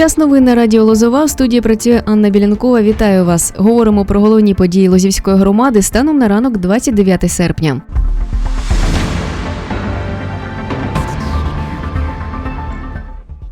Час новин радіо Лозова. В студії працює Анна Білянкова. Вітаю вас. Говоримо про головні події Лозівської громади станом на ранок 29 серпня.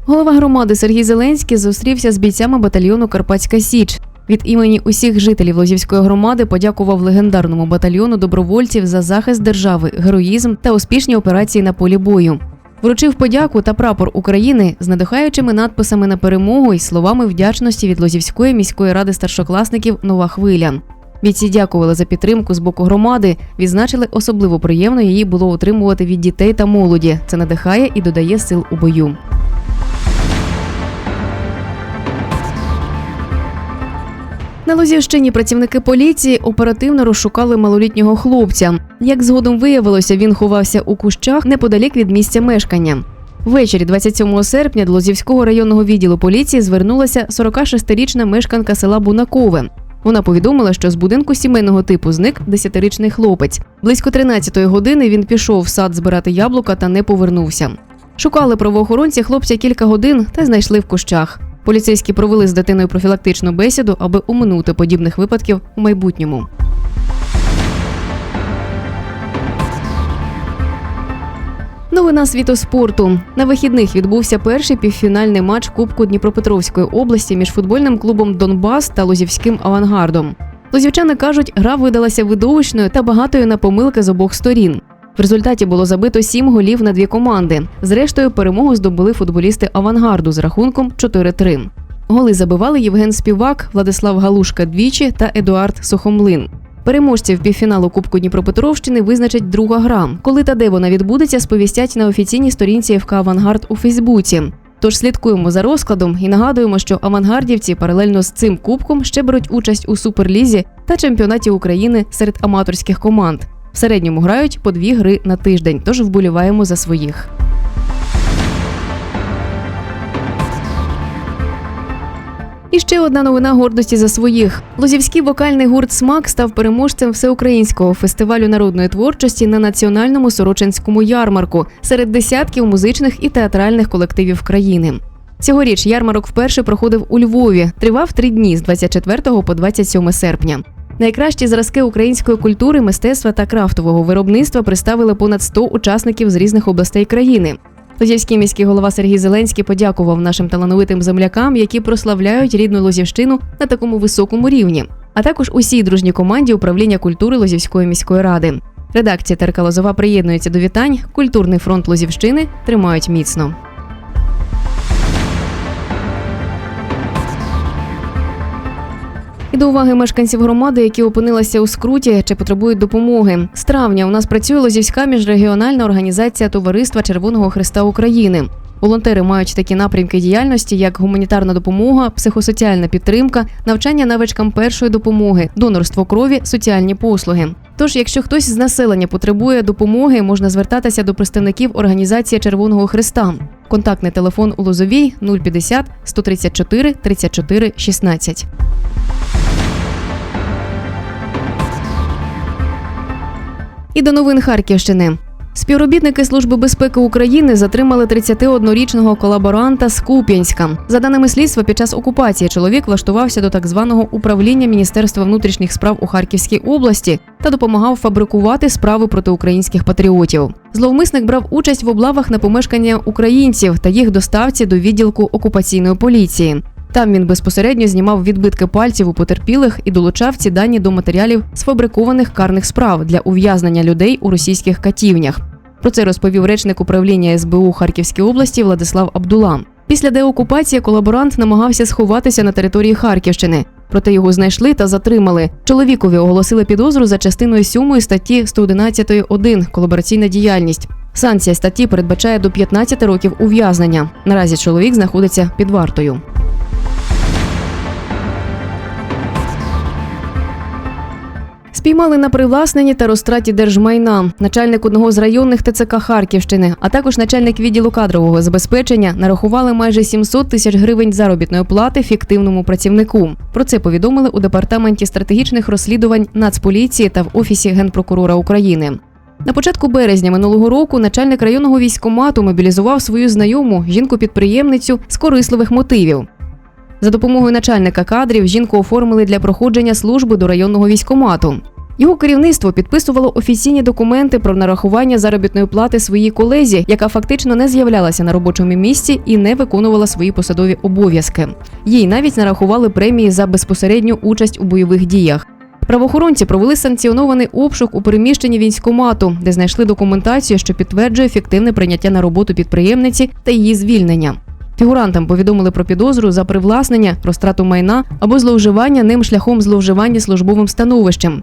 Голова громади Сергій Зеленський зустрівся з бійцями батальйону Карпатська Січ. Від імені усіх жителів Лозівської громади подякував легендарному батальйону добровольців за захист держави, героїзм та успішні операції на полі бою. Вручив подяку та прапор України з надихаючими надписами на перемогу і словами вдячності від Лозівської міської ради старшокласників Нова хвиля. Бійці дякували за підтримку з боку громади. Відзначили особливо приємно її було отримувати від дітей та молоді. Це надихає і додає сил у бою. На Лозівщині працівники поліції оперативно розшукали малолітнього хлопця. Як згодом виявилося, він ховався у кущах неподалік від місця мешкання. Ввечері 27 серпня до Лозівського районного відділу поліції звернулася 46-річна мешканка села Бунакове. Вона повідомила, що з будинку сімейного типу зник 10-річний хлопець. Близько 13-ї години він пішов в сад збирати яблука та не повернувся. Шукали правоохоронці хлопця кілька годин та знайшли в кущах. Поліцейські провели з дитиною профілактичну бесіду, аби оминути подібних випадків у майбутньому. Новина світу спорту. На вихідних відбувся перший півфінальний матч Кубку Дніпропетровської області між футбольним клубом Донбас та Лозівським авангардом. Лозівчани кажуть, гра видалася видовищною та багатою на помилки з обох сторін. В результаті було забито сім голів на дві команди. Зрештою, перемогу здобули футболісти авангарду з рахунком 4-3. Голи забивали Євген Співак, Владислав Галушка двічі та Едуард Сухомлин. Переможців півфіналу Кубку Дніпропетровщини визначить друга гра. Коли та де вона відбудеться, сповістять на офіційній сторінці ФК Авангард у Фейсбуці. Тож слідкуємо за розкладом і нагадуємо, що авангардівці паралельно з цим кубком ще беруть участь у суперлізі та чемпіонаті України серед аматорських команд. Середньому грають по дві гри на тиждень, тож вболіваємо за своїх. І ще одна новина гордості за своїх. Лозівський вокальний гурт Смак став переможцем всеукраїнського фестивалю народної творчості на національному сорочинському ярмарку серед десятків музичних і театральних колективів країни. Цьогоріч ярмарок вперше проходив у Львові. Тривав три дні з 24 по 27 серпня. Найкращі зразки української культури, мистецтва та крафтового виробництва представили понад 100 учасників з різних областей країни. Лозівський міський голова Сергій Зеленський подякував нашим талановитим землякам, які прославляють рідну Лозівщину на такому високому рівні, а також усій дружній команді управління культури Лозівської міської ради. Редакція Терка Лозова приєднується до вітань. Культурний фронт Лозівщини тримають міцно. До уваги мешканців громади, які опинилися у скруті чи потребують допомоги. З травня у нас працює Лозівська міжрегіональна організація Товариства Червоного Христа України. Волонтери мають такі напрямки діяльності, як гуманітарна допомога, психосоціальна підтримка, навчання навичкам першої допомоги, донорство крові, соціальні послуги. Тож, якщо хтось з населення потребує допомоги, можна звертатися до представників організації Червоного Христа. Контактний телефон у Лозовій 050 134 34 16. І до новин Харківщини. Співробітники Служби безпеки України затримали 31-річного колаборанта з Куп'янська. За даними слідства, під час окупації чоловік влаштувався до так званого управління Міністерства внутрішніх справ у Харківській області та допомагав фабрикувати справи проти українських патріотів. Зловмисник брав участь в облавах на помешкання українців та їх доставці до відділку окупаційної поліції. Там він безпосередньо знімав відбитки пальців у потерпілих і долучав ці дані до матеріалів сфабрикованих карних справ для ув'язнення людей у російських катівнях. Про це розповів речник управління СБУ Харківській області Владислав Абдула. Після деокупації колаборант намагався сховатися на території Харківщини. Проте його знайшли та затримали. Чоловікові оголосили підозру за частиною 7 статті 111.1 колабораційна діяльність. Санкція статті передбачає до 15 років ув'язнення. Наразі чоловік знаходиться під вартою. Спіймали на привласненні та розтраті держмайна. Начальник одного з районних ТЦК Харківщини, а також начальник відділу кадрового забезпечення нарахували майже 700 тисяч гривень заробітної плати фіктивному працівнику. Про це повідомили у департаменті стратегічних розслідувань Нацполіції та в офісі генпрокурора України. На початку березня минулого року начальник районного військкомату мобілізував свою знайому жінку-підприємницю з корисливих мотивів. За допомогою начальника кадрів жінку оформили для проходження служби до районного військомату. Його керівництво підписувало офіційні документи про нарахування заробітної плати своїй колезі, яка фактично не з'являлася на робочому місці і не виконувала свої посадові обов'язки. Їй навіть нарахували премії за безпосередню участь у бойових діях. Правоохоронці провели санкціонований обшук у приміщенні військкомату, де знайшли документацію, що підтверджує фіктивне прийняття на роботу підприємниці та її звільнення. Фігурантам повідомили про підозру за привласнення, розтрату майна або зловживання ним шляхом зловживання службовим становищем.